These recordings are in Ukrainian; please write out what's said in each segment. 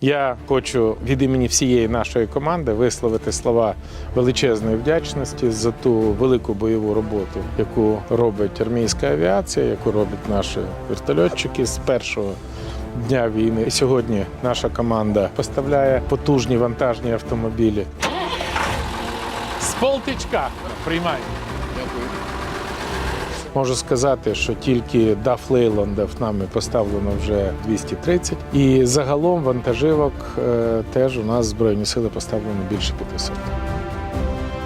Я хочу від імені всієї нашої команди висловити слова величезної вдячності за ту велику бойову роботу, яку робить армійська авіація, яку роблять наші вертольотчики з першого дня війни. І сьогодні наша команда поставляє потужні вантажні автомобілі. З полтичка приймай. Можу сказати, що тільки DAF Лейландів нами поставлено вже 230. І загалом вантаживок е, теж у нас Збройні сили поставлено більше 500.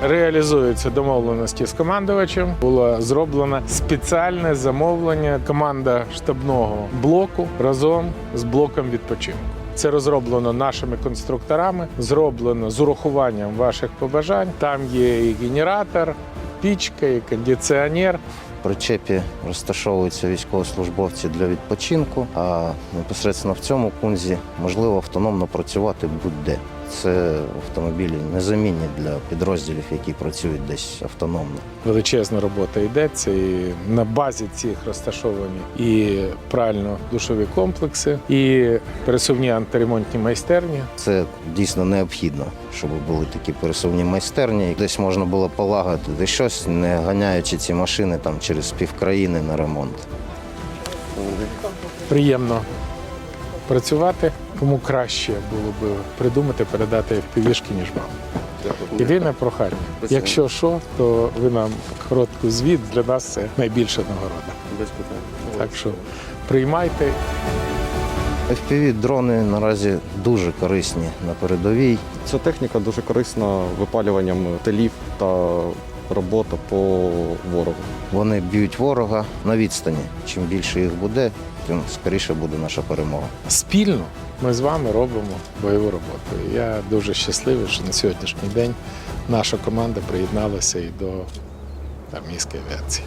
Реалізуються домовленості з командувачем. Було зроблено спеціальне замовлення команда штабного блоку разом з блоком відпочинку. Це розроблено нашими конструкторами, зроблено з урахуванням ваших побажань. Там є і генератор, пічка, і кондиціонер. Причепі розташовуються військовослужбовці для відпочинку, а непосередньо в цьому кунзі можливо автономно працювати будь-де. Це автомобілі незамінні для підрозділів, які працюють десь автономно. Величезна робота йдеться, і на базі цих розташовані і прально-душові комплекси, і пересувні антиремонтні майстерні. Це дійсно необхідно, щоб були такі пересувні майстерні. Десь можна було полагодити щось, не ганяючи ці машини там через півкраїни на ремонт. Приємно працювати. Кому краще було б придумати, передати FPV-шки, ніж вам. Єдине прохання. Якщо що, то ви нам короткий звіт для нас це найбільша нагорода. Без питань. Так що приймайте. FPV-дрони наразі дуже корисні на передовій. Ця техніка дуже корисна випалюванням телів та робота по ворогу. Вони б'ють ворога на відстані. Чим більше їх буде, тим скоріше буде наша перемога. Спільно ми з вами робимо бойову роботу. І Я дуже щасливий, що на сьогоднішній день наша команда приєдналася і до армійської авіації.